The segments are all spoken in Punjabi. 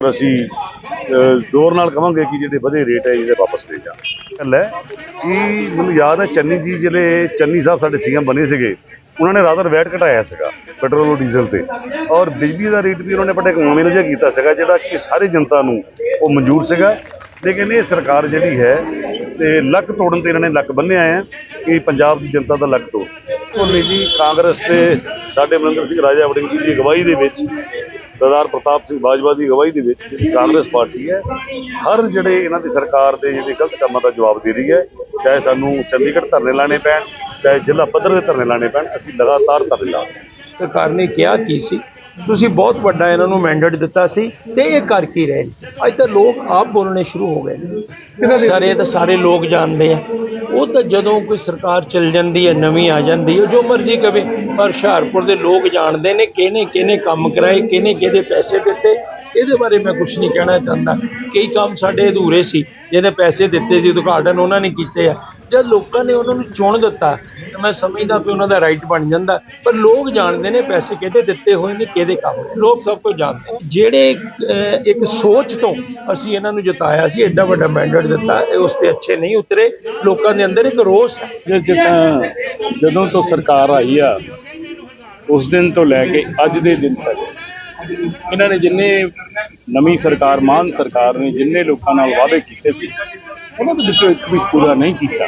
ਅਸੀਂ ਅਹ, ਜ਼ੋਰ ਨਾਲ ਕਵਾਂਗੇ ਕਿ ਜਿਹੜੇ ਵਧੇ ਰੇਟ ਹੈ ਇਹਦੇ ਵਾਪਸ ਲੈ ਜਾਣ। ਗੱਲ ਹੈ ਕਿ ਮੈਨੂੰ ਯਾਦ ਹੈ ਚੰਨੀ ਜੀ ਜਿਹੜੇ ਚੰਨੀ ਸਾਹਿਬ ਸਾਡੇ ਸੀਐਮ ਬਣੇ ਸੀਗੇ ਉਹਨਾਂ ਨੇ ਰਾਦਰ ਵੈਟ ਘਟਾਇਆ ਸੀਗਾ ਪੈਟਰੋਲ ਔਰ ਡੀਜ਼ਲ ਤੇ। ਔਰ ਬਿਜਲੀ ਦਾ ਰੇਟ ਵੀ ਉਹਨਾਂ ਨੇ ਬੜਾ ਇੱਕ ਨਵੇਂ ਜਿਹਾ ਕੀਤਾ ਸੀਗਾ ਜਿਹੜਾ ਕਿ ਸਾਰੀ ਜਨਤਾ ਨੂੰ ਉਹ ਮਨਜ਼ੂਰ ਸੀਗਾ। ਲੇਕਿਨ ਇਹ ਸਰਕਾਰ ਜਿਹੜੀ ਹੈ ਤੇ ਲੱਕ ਤੋੜਨ ਤੇ ਇਹਨਾਂ ਨੇ ਲੱਕ ਬੰਨਿਆ ਹੈ ਕਿ ਪੰਜਾਬ ਦੀ ਜਨਤਾ ਦਾ ਲੱਕ ਤੋੜ। ਉਹਨੇ ਜੀ ਕਾਂਗਰਸ ਤੇ ਸਾਡੇ ਅਮਰਿੰਦਰ ਸਿੰਘ ਰਾਜਾ ਵੜਿੰਗ ਜੀ ਦੀ ਅਗਵਾਈ ਦੇ ਵਿੱਚ ਸਰਦਾਰ ਪ੍ਰਤਾਪ ਸਿੰਘ ਬਾਜਵਾ ਦੀ ਅਗਵਾਈ ਦੇ ਵਿੱਚ ਜਿਹੜੀ ਕਾਂਗਰਸ ਪਾਰਟੀ ਹੈ, ਹਰ ਜਿਹੜੇ ਇਹਨਾਂ ਦੀ ਸਰਕਾਰ ਦੇ ਜਿਹੜੇ ਗਲਤ ਕੰਮਾਂ ਦਾ ਜਵਾਬ ਦੇ ਰਹੀ ਹੈ, ਚਾਹੇ ਸਾਨੂੰ ਚੰਡੀਗੜ੍ਹ ਧਰਨੇ ਲਾਣੇ ਪੈਣ, ਚਾਹੇ ਜ਼ਿਲ੍ਹਾ ਪੱਧਰ ਦੇ ਧਰਨੇ ਲਾਣੇ ਪੈਣ, ਅਸੀਂ ਲਗਾਤਾਰ ਧਰਨੇ ਲਾ ਸਰਕਾਰ ਨੇ ਕਿਹਾ ਕੀ ਸੀ? ਤੁਸੀਂ ਬਹੁਤ ਵੱਡਾ ਇਹਨਾਂ ਨੂੰ ਮੈਂਡੇਟ ਦਿੱਤਾ ਸੀ ਤੇ ਇਹ ਕਰ ਕੀ ਰਹੇ ਨੇ? ਅੱਜ ਤਾਂ ਲੋਕ ਆਪ ਬੋਲਣੇ ਸ਼ੁਰੂ ਹੋ ਗਏ ਨੇ। ਸਾਰੇ ਤਾਂ ਸਾਰੇ ਲੋਕ ਜਾਣਦੇ ਆ। ਉਹ ਤਾਂ ਜਦੋਂ ਕੋਈ ਸਰਕਾਰ ਚੱਲ ਜਾਂਦੀ ਹੈ ਨਵੀਂ ਆ ਜਾਂਦੀ ਹੈ ਜੋ ਮਰਜ਼ੀ ਕਵੇ ਪਰ ਹੁਸ਼ਿਆਰਪੁਰ ਦੇ ਲੋਕ ਜਾਣਦੇ ਨੇ ਕਿਹਨੇ ਕਿਹਨੇ ਕੰਮ ਕਰਾਏ ਕਿਹਨੇ ਕਿਹਦੇ ਪੈਸੇ ਦਿੱਤੇ। ਇਹਦੇ ਬਾਰੇ ਮੈਂ ਕੁਝ ਨਹੀਂ ਕਹਿਣਾ ਚਾਹੁੰਦਾ। ਕਈ ਕੰਮ ਸਾਡੇ ਅਧੂਰੇ ਸੀ ਜਿਹਨੇ ਪੈਸੇ ਦਿੱਤੇ ਸੀ ਉਦਘਾਟਨ ਉਹਨਾਂ ਨੇ ਕੀਤੇ ਆ। ਜਦ ਲੋਕਾਂ ਨੇ ਉਹਨਾਂ ਨੂੰ ਚੁਣ ਦਿੱਤਾ ਮੈਂ ਸਮਝਦਾ ਕਿ ਉਹਨਾਂ ਦਾ ਰਾਈਟ ਬਣ ਜਾਂਦਾ। ਪਰ ਲੋਕ ਜਾਣਦੇ ਨੇ ਪੈਸੇ ਕਿਹਦੇ ਦਿੱਤੇ ਹੋਏ ਨੇ, ਕਿਹਦੇ ਕੰਮ ਲੋਕ ਸਭ ਕੁਝ ਜਾਣਦੇ ਜਿਹੜੇ ਇੱਕ ਸੋਚ ਤੋਂ ਅਸੀਂ ਇਹਨਾਂ ਨੂੰ ਜਿਤਾਇਆ ਸੀ, ਐਡਾ ਵੱਡਾ ਮੈਂਡੇਟ ਦਿੱਤਾ, ਇਹ ਉਸ ਤੇ ਅੱਛੇ ਨਹੀਂ ਉਤਰੇ। ਲੋਕਾਂ ਦੇ ਅੰਦਰ ਇੱਕ ਰੋਸ ਹੈ। ਜਦੋਂ ਤੋਂ ਸਰਕਾਰ ਆਈ ਆ, ਉਸ ਦਿਨ ਤੋਂ ਲੈ ਕੇ ਅੱਜ ਦੇ ਦਿਨ ਤੱਕ ਇਹਨਾਂ ਨੇ ਜਿੰਨੇ ਨਵੀਂ ਸਰਕਾਰ, ਮਾਨ ਸਰਕਾਰ ਨੇ ਜਿੰਨੇ ਲੋਕਾਂ ਨਾਲ ਵਾਅਦੇ ਕੀਤੇ ਸੀ, ਉਹਨਾਂ ਦੇ ਵਿੱਚੋਂ ਇੱਕ ਵੀ ਪੂਰਾ ਨਹੀਂ ਕੀਤਾ।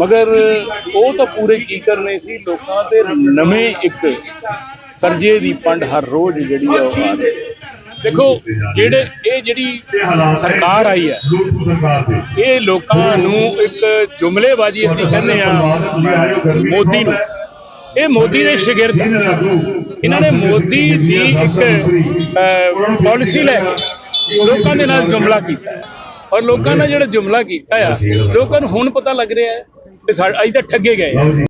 ਮਗਰ ਉਹ ਤਾਂ ਪੂਰੇ ਕੀ ਕਰਨੇ ਸੀ? ਲੋਕਾਂ ਦੇ ਨਵੇਂ ਇੱਕ ਕਰਜ਼ੇ ਦੀ ਪੰਡ ਹਰ ਰੋਜ਼ ਜਿਹੜੀ ਆ ਉਹ ਆ ਰਹੀ ਦੇਖੋ, ਜਿਹੜੇ ਇਹ ਜਿਹੜੀ ਸਰਕਾਰ ਆਈ ਹੈ, ਇਹ ਲੋਕਾਂ ਨੂੰ ਇੱਕ ਜੁਮਲੇਬਾਜ਼ੀ ਅਸੀਂ ਕਹਿੰਦੇ ਆ ਮੋਦੀ ਨੂੰ। ਇਹ ਮੋਦੀ ਦੇ ਸ਼ਾਗਿਰਦ ਇਹਨਾਂ ਨੇ ਮੋਦੀ ਦੀ ਇੱਕ ਪਾਲਿਸੀ ਲੈ ਕੇ ਲੋਕਾਂ ਦੇ ਨਾਲ ਜੁਮਲਾ ਕੀਤਾ ਔਰ ਲੋਕਾਂ ਨਾਲ ਜਿਹੜਾ ਜੁਮਲਾ ਕੀਤਾ ਆ, ਲੋਕਾਂ ਨੂੰ ਹੁਣ ਪਤਾ ਲੱਗ ਰਿਹਾ ਹੈ ਕਿ ਸਾ- ਅਸੀਂ ਤਾਂ ਠੱਗੇ ਗਏ ਆ।